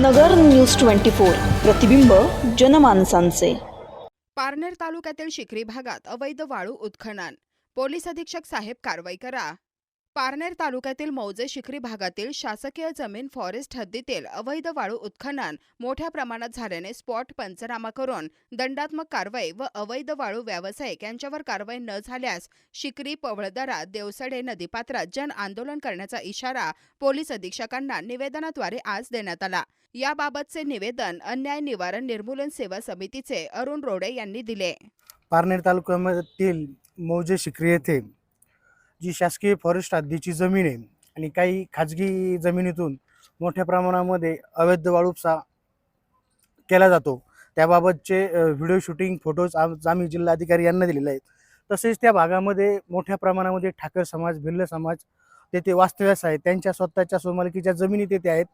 नगर news twenty four. प्रतिबिंब जनमानसांचे. पारनेर तालुक्यातील शिखरी भागात अवैध वाळू उत्खनन. पोलीस अधीक्षक साहेब कारवाई करा. पारनेर तालुक्यातील मौजे शिखरी भागातील शासकीय जमीन फॉरेस्ट हद्दीतील अवैध वाळू उत्खनन मोठ्या प्रमाणात झाल्याने स्पॉट पंचनामा करून दंडात्मक कारवाई व अवैध वाळू व्यावसायिक यांच्यावर कारवाई न झाल्यास शिकरी पवळदरा देवसडे नदीपात्रात जन आंदोलन करण्याचा इशारा पोलीस अधीक्षकांना निवेदनाद्वारे आज देण्यात आला. याबाबतचे निवेदन अन्याय निवारण निर्मूलन सेवा समितीचे अरुण रोडे यांनी दिले. पारनेर तालुक्यामधील मौजे शिकरी येथे जी शासकीय फॉरेस्ट हद्दीची जमीन आहे आणि काही खाजगी जमिनीतून मोठ्या प्रमाणामध्ये अवैध वाळूपसा केला जातो. त्याबाबतचे व्हिडिओ शूटिंग फोटोज आम आम्ही जिल्हाधिकारी यांना दिलेले आहेत. तसेच त्या भागामध्ये मोठ्या प्रमाणामध्ये ठाकर समाज भिल्ल समाज तेथे वास्तव्यास आहेत. त्यांच्या स्वतःच्या सोमालकीच्या जमिनी तेथे आहेत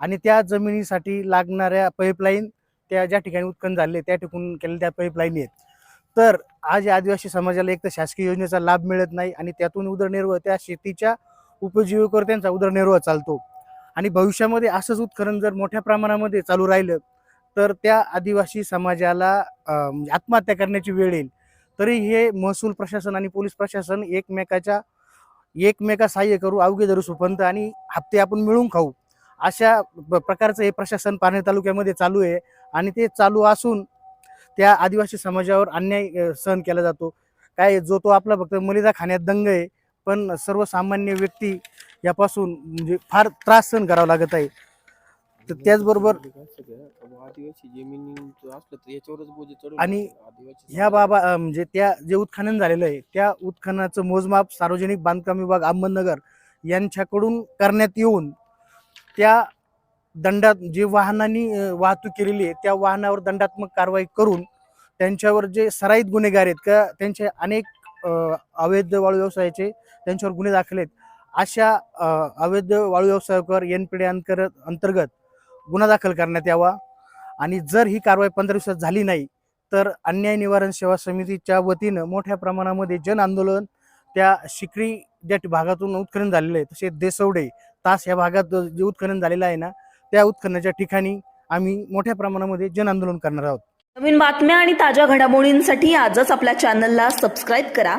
आणि त्या जमिनीसाठी लागणाऱ्या पाईपलाईन त्या ज्या ठिकाणी उत्खनन झाले त्या ठिकाणी केलेल्या त्या पाईपलाईन आहेत. तर आज या आदिवासी समाजाला एक तर शासकीय योजनेचा लाभ मिळत नाही आणि त्यातून उदरनिर्वाह त्या शेतीच्या उपजीविकेवर त्यांचा उदरनिर्वाह चालतो. आणि भविष्यामध्ये असंच उत्खनन जर मोठ्या प्रमाणामध्ये चालू राहिलं तर त्या आदिवासी समाजाला म्हणजे आत्महत्या करण्याची वेळ येईल. तरी हे महसूल प्रशासन आणि पोलीस प्रशासन एकमेकाच्या एकमेका सहाय्य करू अवघे धरू सुपंत आणि हप्ते आपण मिळून खाऊ. अशा प्रकारचं हे प्रशासन पारनेर तालुक्यामध्ये चालू आहे आणि ते चालू असून त्या आदिवासी समाजावर अन्याय सहन केला जातो. काय जो तो आपला फक्त मलिदा खाण्यात दंग आहे पण सर्वसामान्य व्यक्ती यापासून म्हणजे फार त्रास सहन करावा लागत आहे. तर त्याचबरोबर आणि ह्या बाबा म्हणजे त्या जे उत्खनन झालेलं आहे त्या उत्खननाचं मोजमाप सार्वजनिक बांधकाम विभाग अहमदनगर यांच्याकडून करण्यात येऊन त्या दंडात जे वाहनांनी वाहतूक केलेली आहे त्या वाहनावर दंडात्मक कारवाई करून त्यांच्यावर जे सराईत गुन्हेगार आहेत का त्यांचे अनेक अवैध वाळू व्यवसायाचे त्यांच्यावर गुन्हे दाखल आहेत. अशा अवैध वाळू व्यवसायावर एन पी डी अंतर्गत गुन्हा दाखल करण्यात यावा आणि जर ही कारवाई पंधरा दिवसात झाली नाही तर अन्याय निवारण सेवा समितीच्या वतीनं मोठ्या प्रमाणामध्ये जन आंदोलन त्या शिकरी ज्या भागातून उत्खनन झालेलं आहे. तसे देसवडे तास या भागात जे उत्खनन झालेलं आहे ना त्या उत्खननाच्या ठिकाणी आम्ही मोठ्या प्रमाणामध्ये जन आंदोलन करणार आहोत. नवीन बातम्या आणि ताज्या घडामोडींसाठी आजच आपल्या चॅनलला सबस्क्राईब करा.